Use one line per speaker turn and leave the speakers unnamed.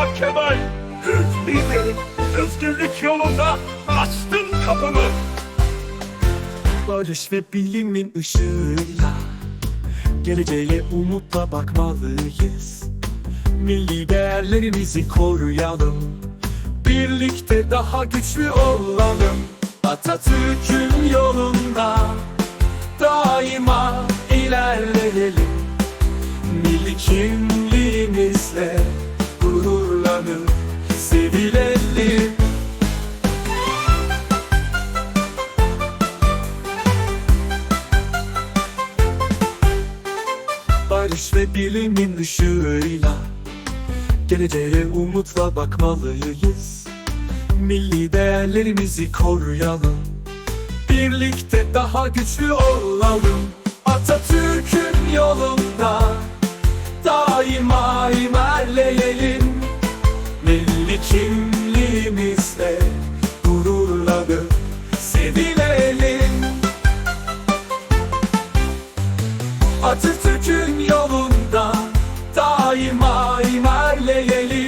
Mustafa Kemal. Milleti özgürlük yolunda açtın kapımı
Barış ve bilimin ışığıyla Geleceğe umutla bakmalıyız. Milli değerlerimizi koruyalım Birlikte daha güçlü olalım. Atatürk'ün yolunda Daima ilerleyelim. Milli kimliğimizle gururlanıp sevilelim Barış ve bilimin ışığıyla Geleceğe umutla bakmalıyız. Milli değerlerimizi koruyalım Birlikte daha güçlü olalım. Atatürk'ün yolunda Daima bizle gururladı sevilelim. Atatürk'ün yolunda daima ilerleyelim